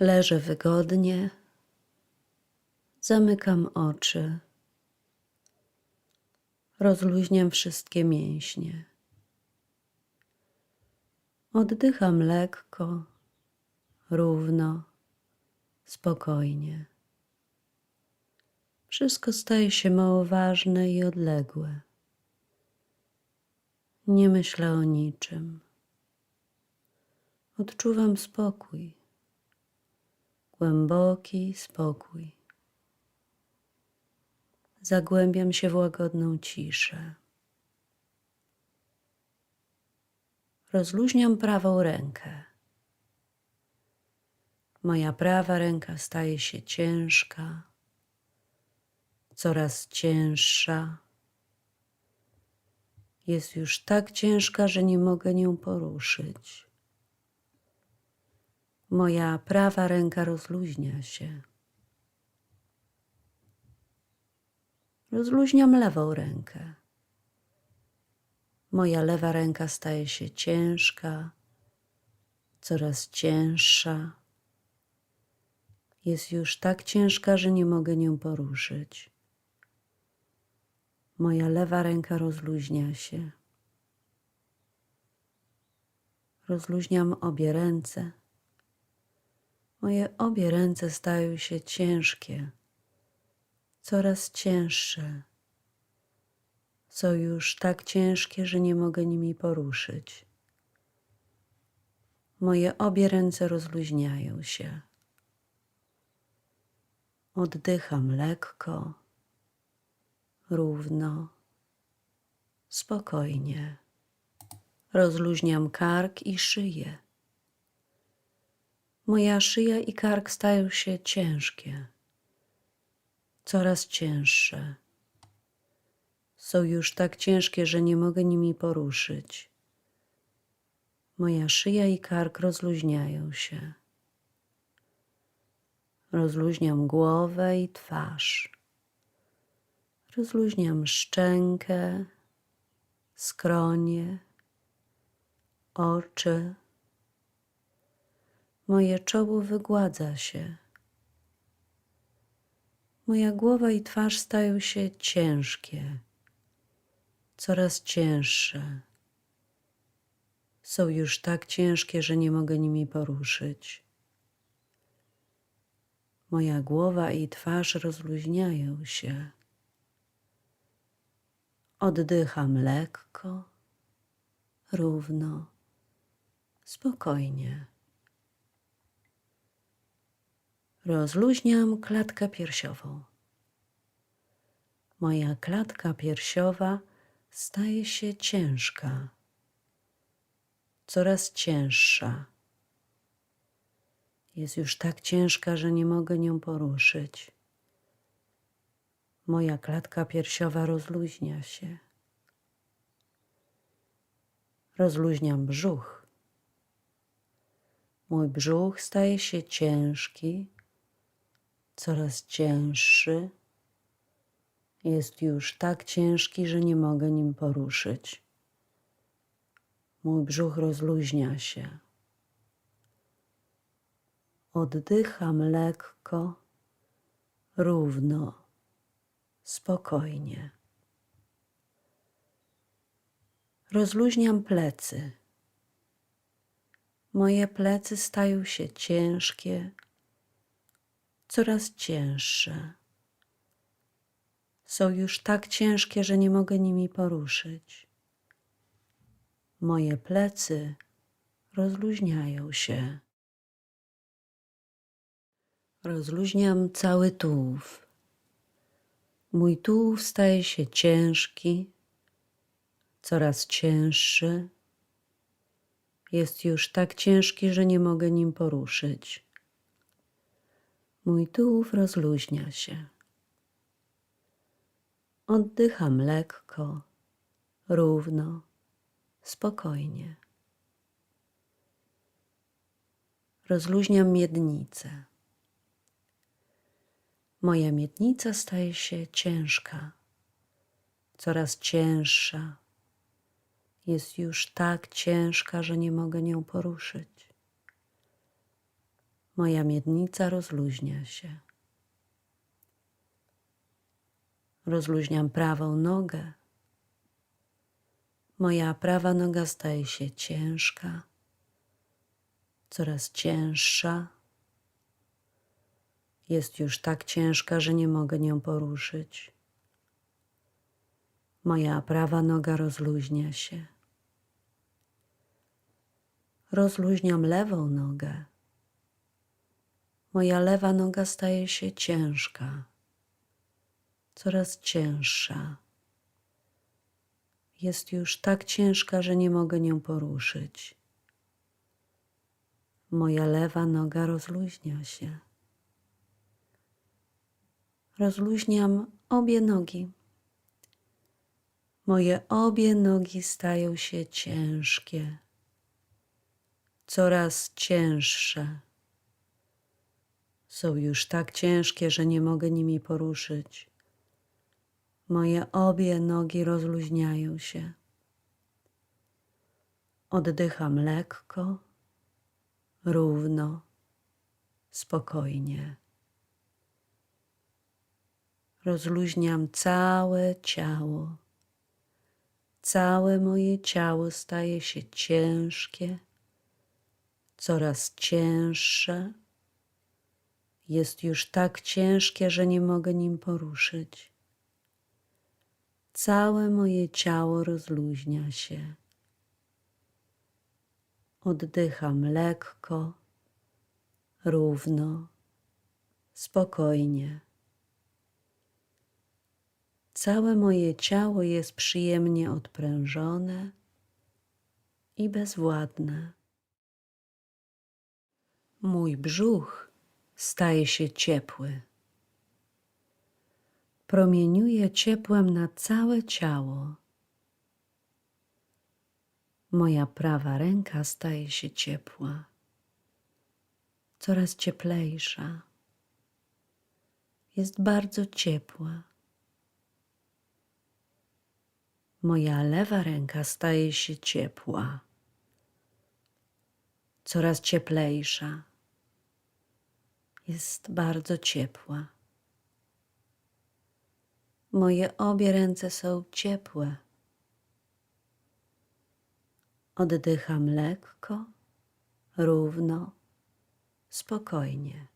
Leżę wygodnie, zamykam oczy, rozluźniam wszystkie mięśnie. Oddycham lekko, równo, spokojnie. Wszystko staje się mało ważne i odległe. Nie myślę o niczym. Odczuwam spokój, głęboki spokój. Zagłębiam się w łagodną ciszę. Rozluźniam prawą rękę. Moja prawa ręka staje się ciężka, coraz cięższa. Jest już tak ciężka, że nie mogę nią poruszyć. Moja prawa ręka rozluźnia się. Rozluźniam lewą rękę. Moja lewa ręka staje się ciężka, coraz cięższa. Jest już tak ciężka, że nie mogę nią poruszyć. Moja lewa ręka rozluźnia się. Rozluźniam obie ręce. Moje obie ręce stają się ciężkie, coraz cięższe. Są już tak ciężkie, że nie mogę nimi poruszyć. Moje obie ręce rozluźniają się. Oddycham lekko, równo, spokojnie. Rozluźniam kark i szyję. Moja szyja i kark stają się ciężkie, coraz cięższe. Są już tak ciężkie, że nie mogę nimi poruszyć. Moja szyja i kark rozluźniają się. Rozluźniam głowę i twarz. Rozluźniam szczękę, skronie, oczy. Moje czoło wygładza się. Moja głowa i twarz stają się ciężkie, coraz cięższe. Są już tak ciężkie, że nie mogę nimi poruszyć. Moja głowa i twarz rozluźniają się. Oddycham lekko, równo, spokojnie. Rozluźniam klatkę piersiową. Moja klatka piersiowa staje się ciężka, coraz cięższa. Jest już tak ciężka, że nie mogę nią poruszyć. Moja klatka piersiowa rozluźnia się. Rozluźniam brzuch. Mój brzuch staje się ciężki, coraz cięższy. Jest już tak ciężki, że nie mogę nim poruszyć. Mój brzuch rozluźnia się. Oddycham lekko, równo, spokojnie. Rozluźniam plecy. Moje plecy stają się ciężkie, coraz cięższe. Są już tak ciężkie, że nie mogę nimi poruszyć. Moje plecy rozluźniają się. Rozluźniam cały tułów. Mój tułów staje się ciężki, coraz cięższy. Jest już tak ciężki, że nie mogę nim poruszyć. Mój tułów rozluźnia się. Oddycham lekko, równo, spokojnie. Rozluźniam miednicę. Moja miednica staje się ciężka, coraz cięższa. Jest już tak ciężka, że nie mogę nią poruszyć. Moja miednica rozluźnia się. Rozluźniam prawą nogę. Moja prawa noga staje się ciężka, coraz cięższa. Jest już tak ciężka, że nie mogę nią poruszyć. Moja prawa noga rozluźnia się. Rozluźniam lewą nogę. Moja lewa noga staje się ciężka, coraz cięższa. Jest już tak ciężka, że nie mogę nią poruszyć. Moja lewa noga rozluźnia się. Rozluźniam obie nogi. Moje obie nogi stają się ciężkie, coraz cięższe. Są już tak ciężkie, że nie mogę nimi poruszyć. Moje obie nogi rozluźniają się. Oddycham lekko, równo, spokojnie. Rozluźniam całe ciało. Całe moje ciało staje się ciężkie, coraz cięższe. Jest już tak ciężkie, że nie mogę nim poruszyć. Całe moje ciało rozluźnia się. Oddycham lekko, równo, spokojnie. Całe moje ciało jest przyjemnie odprężone i bezwładne. Mój brzuch staje się ciepły. Promieniuje ciepłem na całe ciało. Moja prawa ręka staje się ciepła, coraz cieplejsza. Jest bardzo ciepła. Moja lewa ręka staje się ciepła, coraz cieplejsza. Jest bardzo ciepła. Moje obie ręce są ciepłe. Oddycham lekko, równo, spokojnie.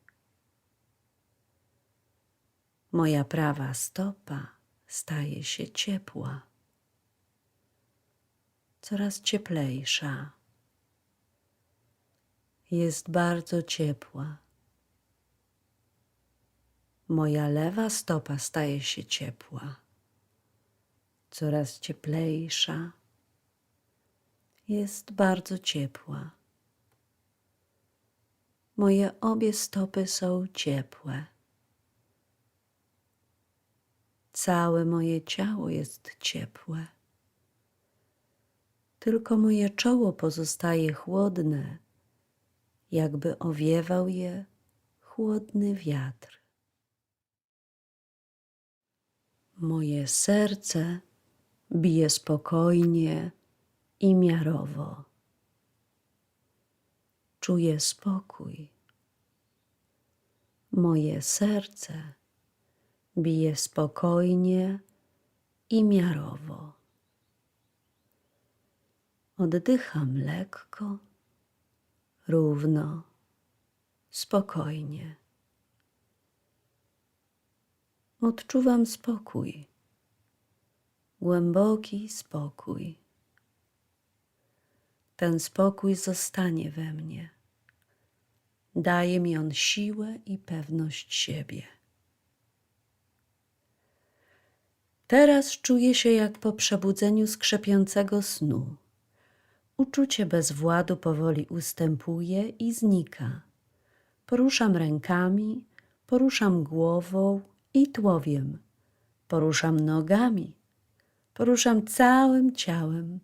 Moja prawa stopa staje się ciepła, coraz cieplejsza. Jest bardzo ciepła. Moja lewa stopa staje się ciepła, coraz cieplejsza. Jest bardzo ciepła. Moje obie stopy są ciepłe. Całe moje ciało jest ciepłe. Tylko moje czoło pozostaje chłodne, jakby owiewał je chłodny wiatr. Moje serce bije spokojnie i miarowo. Czuję spokój. Moje serce bije spokojnie i miarowo. Oddycham lekko, równo, spokojnie. Odczuwam spokój, głęboki spokój. Ten spokój zostanie we mnie. Daje mi on siłę i pewność siebie. Teraz czuję się jak po przebudzeniu skrzepiącego snu. Uczucie bezwładu powoli ustępuje i znika. Poruszam rękami, poruszam głową i tułowiem. Poruszam nogami, poruszam całym ciałem.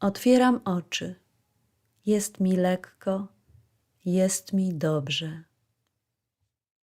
Otwieram oczy. Jest mi lekko, jest mi dobrze.